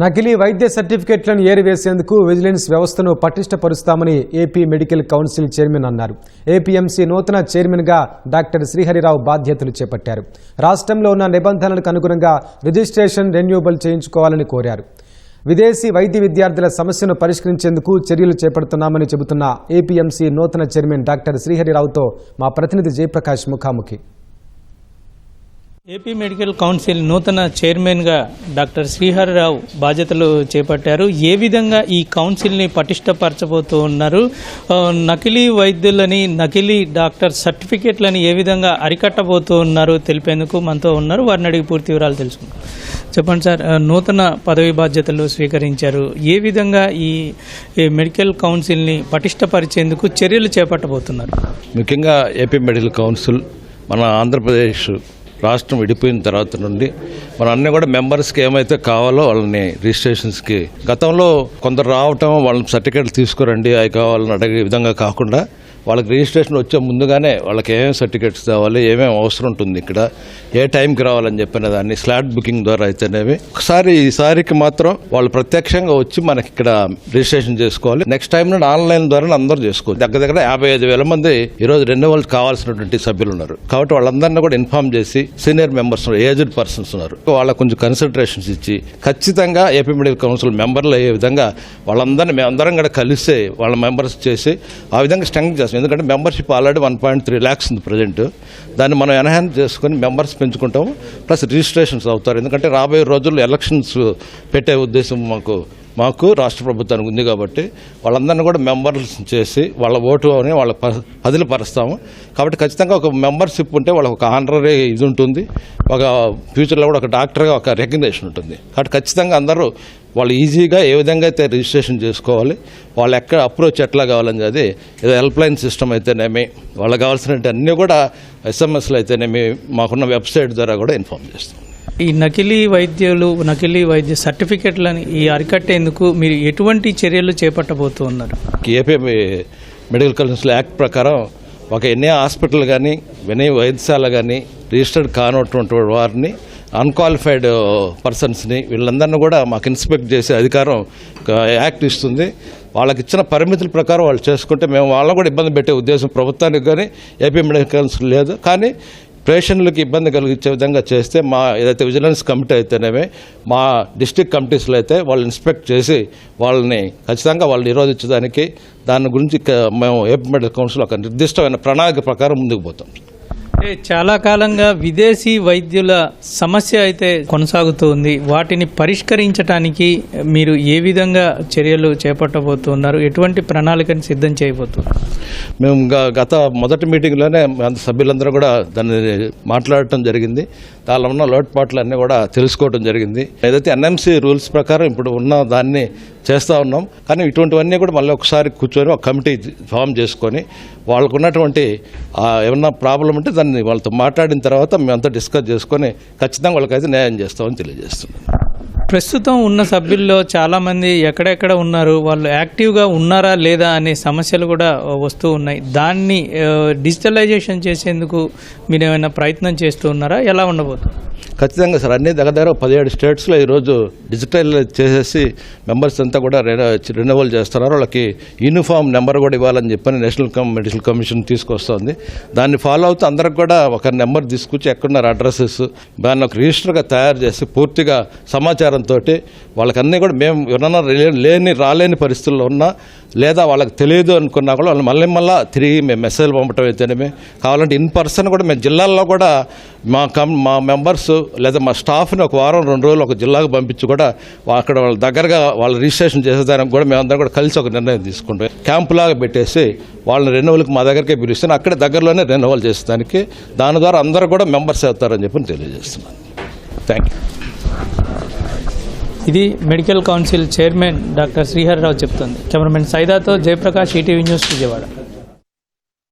నకిలీ వైద్య సర్టిఫికెట్లను ఏరివేసేందుకు విజిలెన్స్ వ్యవస్థను పటిష్టపరుస్తామని ఏపీ మెడికల్ కౌన్సిల్ చైర్మన్ అన్నారు. ఏపీఎంసీ నూతన చైర్మన్గా డాక్టర్ శ్రీహరిరావు బాధ్యతలు చేపట్టారు. రాష్ట్రంలో ఉన్న నిబంధనలకు అనుగుణంగా రిజిస్ట్రేషన్ రెన్యూబల్ చేయించుకోవాలని కోరారు. విదేశీ వైద్య విద్యార్థుల సమస్యను పరిష్కరించేందుకు చర్యలు చేపడుతున్నామని చెబుతున్న ఏపీఎంసీ నూతన చైర్మన్ డాక్టర్ శ్రీహరిరావుతో మా ప్రతినిధి జయప్రకాష్ ముఖాముఖి. ఏపీ మెడికల్ కౌన్సిల్ నూతన చైర్మన్గా డాక్టర్ శ్రీహరిరావు బాధ్యతలు చేపట్టారు. ఏ విధంగా ఈ కౌన్సిల్ని పటిష్టపరచబోతూ ఉన్నారు? నకిలీ వైద్యులని నకిలీ డాక్టర్ సర్టిఫికేట్లని ఏ విధంగా అరికట్టబోతూ ఉన్నారు తెలిపేందుకు మనతో ఉన్నారు. వారిని అడిగి పూర్తి వివరాలు తెలుసుకుందాం. చెప్పండి సార్ నూతన పదవి బాధ్యతలు స్వీకరించారు. ఏ విధంగా ఈ ఈ మెడికల్ కౌన్సిల్ని పటిష్టపరిచేందుకు చర్యలు చేపట్టబోతున్నారు? ముఖ్యంగా ఏపీ మెడికల్ కౌన్సిల్ మన ఆంధ్రప్రదేశ్ రాష్ట్రం విడిపోయిన తర్వాత నుండి మన అన్నీ కూడా మెంబర్స్కి ఏమైతే కావాలో వాళ్ళని రిజిస్ట్రేషన్స్కి గతంలో కొందరు రావటం వాళ్ళని సర్టిఫికేట్లు తీసుకురండి అవి కావాలని అడిగే విధంగా కాకుండా వాళ్ళకి రిజిస్ట్రేషన్ వచ్చే ముందుగానే వాళ్ళకి ఏమేమి సర్టిఫికేట్స్ కావాలి ఏమేమి అవసరం ఉంటుంది ఇక్కడ ఏ టైంకి రావాలని చెప్పిన దాన్ని స్లాట్ బుకింగ్ ద్వారా అయితేనేవి ఒకసారి ఈసారికి మాత్రం వాళ్ళు ప్రత్యక్షంగా వచ్చి మనకి ఇక్కడ రిజిస్ట్రేషన్ చేసుకోవాలి. నెక్స్ట్ టైం నుండి ఆన్లైన్ ద్వారా అందరూ చేసుకోవాలి దగ్గర దగ్గర యాభై ఐదు వేల మంది ఈరోజు రెన్యువల్ కావాల్సినటువంటి సభ్యులు ఉన్నారు. కాబట్టి వాళ్ళందరినీ కూడా ఇన్ఫార్మ్ చేసి సీనియర్ మెంబర్స్ ఏజ్డ్ పర్సన్స్ ఉన్నారు. వాళ్ళకు కొంచెం కన్సిడరేషన్స్ ఇచ్చి ఖచ్చితంగా ఏపీ మెడికల్ కౌన్సిల్ మెంబర్లు అయ్యే విధంగా వాళ్ళందరినీ మేమందరం కూడా కలిసి వాళ్ళ మెంబర్స్ చేసి ఆ విధంగా స్ట్రెంగ్ చేస్తాం. ఎందుకంటే membership already one point three lakhs ఉంది ప్రజెంట్. దాన్ని మనం ఎన్హాన్స్ చేసుకొని మెంబర్స్ పెంచుకుంటాం ప్లస్ రిజిస్ట్రేషన్స్ అవుతారు. ఎందుకంటే రాబోయే రోజుల్లో ఎలక్షన్స్ పెట్టే ఉద్దేశం మాకు మాకు రాష్ట్ర ప్రభుత్వానికి ఉంది కాబట్టి వాళ్ళందరినీ కూడా మెంబర్స్ చేసి వాళ్ళ ఓటు అని వాళ్ళ పదిలు పరుస్తాము. కాబట్టి ఖచ్చితంగా ఒక మెంబర్షిప్ ఉంటే వాళ్ళకి ఒక ఆనరీ ఇది ఉంటుంది. ఒక ఫ్యూచర్లో కూడా ఒక డాక్టర్గా ఒక రికగ్నేషన్ ఉంటుంది. కాబట్టి ఖచ్చితంగా అందరూ వాళ్ళు ఈజీగా ఏ విధంగా అయితే రిజిస్ట్రేషన్ చేసుకోవాలి వాళ్ళు ఎక్కడ అప్రోచ్ ఎట్లా కావాలని అది ఏదో హెల్ప్ లైన్ సిస్టమ్ అయితేనేమి వాళ్ళకి కావాల్సిన అన్నీ కూడా ఎస్ఎంఎస్లు అయితేనేమి మాకున్న వెబ్సైట్ ద్వారా కూడా ఇన్ఫామ్ చేస్తాం. ఈ నకిలీ వైద్యులు నకిలీ వైద్య సర్టిఫికెట్లని ఈ అరికట్టేందుకు మీరు ఎటువంటి చర్యలు చేపట్టబోతూ ఉన్నారు ఏపీ మెడికల్ కౌన్సిల్ యాక్ట్ ప్రకారం ఒక ఎన్ని హాస్పిటల్ కానీ ఎన్ని వైద్యశాల కానీ రిజిస్టర్డ్ కానటువంటి వారిని అన్క్వాలిఫైడ్ పర్సన్స్ని వీళ్ళందరినీ కూడా మాకు ఇన్స్పెక్ట్ చేసే అధికారం యాక్ట్ ఇస్తుంది. వాళ్ళకి ఇచ్చిన పరిమితుల ప్రకారం వాళ్ళు చేసుకుంటే మేము వాళ్ళని కూడా ఇబ్బంది పెట్టే ఉద్దేశం ప్రభుత్వానికి కానీ ఏపీ మెడికల్ కౌన్సిల్ లేదు. కానీ పేషెంట్లకు ఇబ్బంది కలిగించే విధంగా చేస్తే మా ఏదైతే విజిలెన్స్ కమిటీ అయితేనేమే మా డిస్టిక్ కమిటీస్లో అయితే వాళ్ళు ఇన్స్పెక్ట్ చేసి వాళ్ళని ఖచ్చితంగా వాళ్ళు నిరోధించడానికి దాని గురించి మేము ఏపీ మెడికల్ కౌన్సిల్ ఒక నిర్దిష్టమైన ప్రణాళిక ప్రకారం ముందుకు పోతాం. చాలా కాలంగా విదేశీ వైద్యుల సమస్య అయితే కొనసాగుతుంది వాటిని పరిష్కరించడానికి మీరు ఏ విధంగా చర్యలు చేపట్టబోతున్నారు? ఎటువంటి ప్రణాళికను సిద్ధం చేయబోతున్నారు? మేము గత మొదటి మీటింగ్లోనే సభ్యులందరూ కూడా దాన్ని మాట్లాడటం జరిగింది. దానిలో ఉన్న లోటుపాట్లు అన్నీ కూడా తెలుసుకోవడం జరిగింది. ఏదైతే ఎన్ఎంసీ రూల్స్ ప్రకారం ఇప్పుడు ఉన్న దాన్ని చేస్తూ ఉన్నాం కానీ ఇటువంటివన్నీ కూడా మళ్ళీ ఒకసారి కూర్చొని ఒక కమిటీ ఫామ్ చేసుకొని వాళ్ళకు ఉన్నటువంటి ఏమన్నా ప్రాబ్లం ఉంటే దాన్ని వాళ్ళతో మాట్లాడిన తర్వాత మేమంతా డిస్కస్ చేసుకొని ఖచ్చితంగా వాళ్ళకైతే న్యాయం చేస్తామని తెలియజేస్తున్నాను ప్రస్తుతం ఉన్న సభ్యుల్లో చాలామంది ఎక్కడెక్కడ ఉన్నారు? వాళ్ళు యాక్టివ్గా ఉన్నారా లేదా అనే సమస్యలు కూడా వస్తూ ఉన్నాయి. దాన్ని డిజిటలైజేషన్ చేసేందుకు మీరు ఏమైనా ప్రయత్నం చేస్తూ ఉన్నారా? ఎలా ఉండబోతుంది? ఖచ్చితంగా సార్ అన్ని దగ్గర దగ్గర పదిహేడు స్టేట్స్లో ఈరోజు డిజిటల్ చేసేసి మెంబర్స్ అంతా కూడా రెన్యువల్ చేస్తున్నారు. వాళ్ళకి యూనిఫామ్ నెంబర్ కూడా ఇవ్వాలని చెప్పని నేషనల్ కమ్ మెడికల్ కమిషన్ తీసుకొస్తుంది. దాన్ని ఫాలో అవుతూ అందరికి కూడా ఒక నెంబర్ తీసుకొచ్చి ఎక్కడున్నారు అడ్రస్సెస్ దాన్ని ఒక రిజిస్టర్గా తయారు చేసి పూర్తిగా సమాచారంతో వాళ్ళకన్నీ కూడా మేము ఎవరన్నా లేని రాలేని పరిస్థితుల్లో ఉన్నా లేదా వాళ్ళకి తెలియదు అనుకున్నా కూడా వాళ్ళు మళ్ళీ మళ్ళీ తిరిగి మేము మెసేజ్ పంపటం అయితేనేమి కావాలంటే ఇన్ పర్సన్ కూడా మేము జిల్లాల్లో కూడా మా కం మా మెంబర్స్ లేదా మా స్టాఫ్ని ఒక వారం రెండు రోజులు ఒక జిల్లాకు పంపించి కూడా అక్కడ వాళ్ళ దగ్గరగా వాళ్ళ రిజిస్ట్రేషన్ చేసేదానికి కూడా మేమందరం కూడా కలిసి ఒక నిర్ణయం తీసుకుంటాం. క్యాంపులాగా పెట్టేసి వాళ్ళని రెన్యువల్కి మా దగ్గరికే పిలుస్తాను అక్కడే దగ్గరలోనే రెన్యువల్ చేసేదానికి. దాని ద్వారా అందరూ కూడా మెంబర్స్ అవుతారని చెప్పి తెలియజేస్తున్నాను. థ్యాంక్ యూ ఇది medical council chairman doctor Sriharirao చెప్తుంది. కెమెరామెన్ సైదాతో జయప్రకాష్ ఈటీవీ న్యూస్ విజయవాడ.